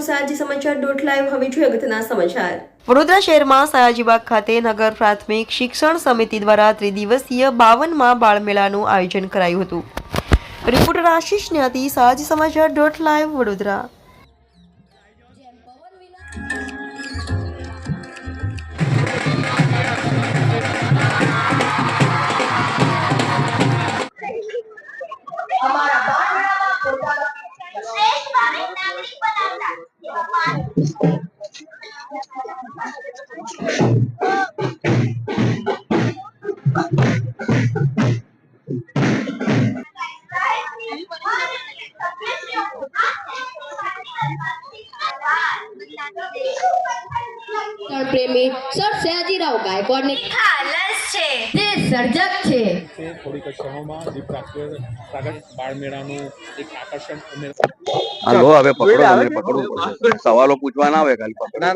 સાજી વડોદરા શહેરમાં સયાજીબાગ ખાતે નગર પ્રાથમિક શિક્ષણ સમિતિ દ્વારા ત્રિદિવસીય બાવનમાં બાળમેળાનું આયોજન કરાયું હતું. રિપોર્ટર આશીષ ન્યાતી, સયાજી સમાચાર ડોટ લાઈવ, વડોદરા. પ્રેમી સર સયાજીરાવ ગાયકવાડને ખાલસ છે. તે સર્જક છે. તે ક્ષણોમાં દીપ પ્રાગટ બાળમેળાનું એક આકર્ષણ ઉમેર હાલો હવે પકડો અમને પકડવું સવાલો પૂછવા ના આવે ખાલી પકડો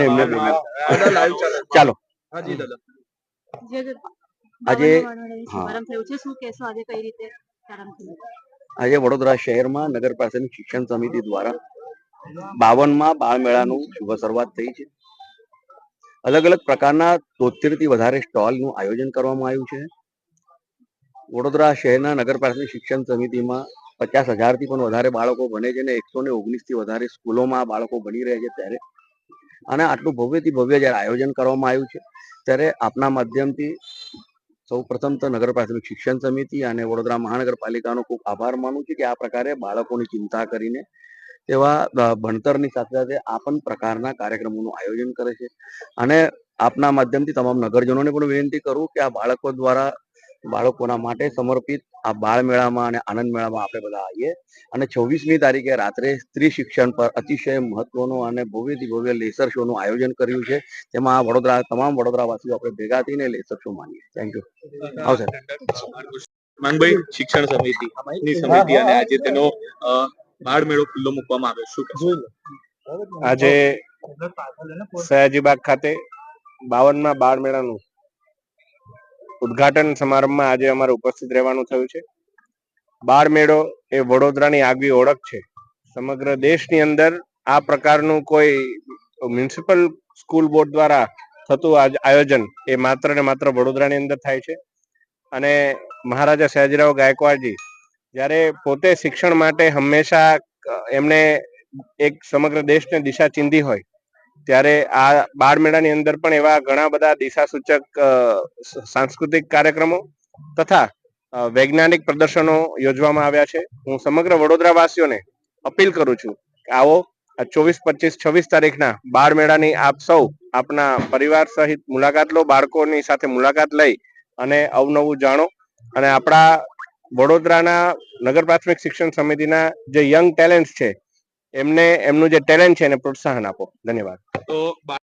એમને એમને. ચાલો. આજે હા. શુભારંભ થયું છે શું કહેશો? આજે કઈ રીતે પ્રારંભ થયો? આજે વડોદરા શહેરમાં નગર શિક્ષણ સમિતિ દ્વારા બાવનમાં બાળમેળાનું શુભ શરૂઆત થઈ છે. અલગ અલગ પ્રકારના તોતેરથી વધારે સ્ટોલનું આયોજન કરવામાં આવ્યું છે. વડોદરા શહેરના નગર શિક્ષણ સમિતિમાં પચાસ હજારથી પણ વધારે બાળકો ભણે છે અને એકસો ને ઓગણીસથી વધારે સ્કૂલોમાં બાળકો ભણી રહ્યા છે ત્યારે. અને આટલું ભવ્યથી ભવ્ય જ્યારે આયોજન કરવામાં આવ્યું છે, ત્યારે આપના માધ્યમથી સૌ પ્રથમ તો નગર પ્રાથમિક શિક્ષણ સમિતિ અને વડોદરા મહાનગરપાલિકાનો ખૂબ આભાર માનું છું કે આ પ્રકારે બાળકોની ચિંતા કરીને તેવા ભણતરની સાથે સાથે આ પણ પ્રકારના કાર્યક્રમોનું આયોજન કરે છે. અને આપના માધ્યમથી તમામ નગરજનોને પણ વિનંતી કરું કે આ બાળકો દ્વારા બાળકોના માટે સમર્પિત આ બાળ મેળામાં અને આનંદ મેળામાં આપણે બધા આવીએ. અને છવ્વીસમી તારીખે રાત્રે સ્ત્રી શિક્ષણ પર અતિશય મહત્વનું અને ભવ્યથી ભવ્ય લેસર શો નું આયોજન કર્યું છે. તેમાં વડોદરા તમામ વડોદરાવાસીઓ આપણે ભેગા થઈને લેસર શો માનીએ થેન્ક યુ આવશે માંગભાઈ શિક્ષણ સમિતિ. ની સમિતિ અને આજે તેનો બાળ મેળો ખુલ્લો મૂકવામાં આવ્યો શું આજે સયાજીબાગ ખાતે બાવનમાં બાળ મેળાનું ઉદ્ઘાટન સમારંભમાં આજે અમારે ઉપસ્થિત રહેવાનું થયું છે. બાળ મેળો એ વડોદરાની આગવી ઓળખ છે. સમગ્ર દેશની અંદર આ પ્રકારનું કોઈ મ્યુનિસિપલ સ્કૂલ બોર્ડ દ્વારા થતું આયોજન એ માત્ર ને માત્ર વડોદરાની અંદર થાય છે. અને મહારાજા સયાજીરાવ ગાયકવાડજી જ્યારે પોતે શિક્ષણ માટે હંમેશા એમને એક સમગ્ર દેશને દિશા ચીંધી હોય ત્યારે આ બાળ મેળાની અંદર પણ એવા ઘણા બધા દિશા સૂચક સાંસ્કૃતિક કાર્યક્રમો તથા વૈજ્ઞાનિક પ્રદર્શનો યોજવામાં આવ્યા છે. હું સમગ્ર વડોદરા વાસીઓને અપીલ કરું છું કે આવો આ ચોવીસ, પચીસ, છવ્વીસ તારીખના બાળ મેળાની આપ સૌ આપના પરિવાર સહિત મુલાકાત લો, બાળકોની સાથે મુલાકાત લઈ અને અવનવું જાણો. અને આપણા વડોદરાના નગર પ્રાથમિક શિક્ષણ સમિતિના જે યંગ ટેલેન્ટ છે, એમને, એમનું જે ટેલેન્ટ છે એને પ્રોત્સાહન આપો. ધન્યવાદ. તો બા-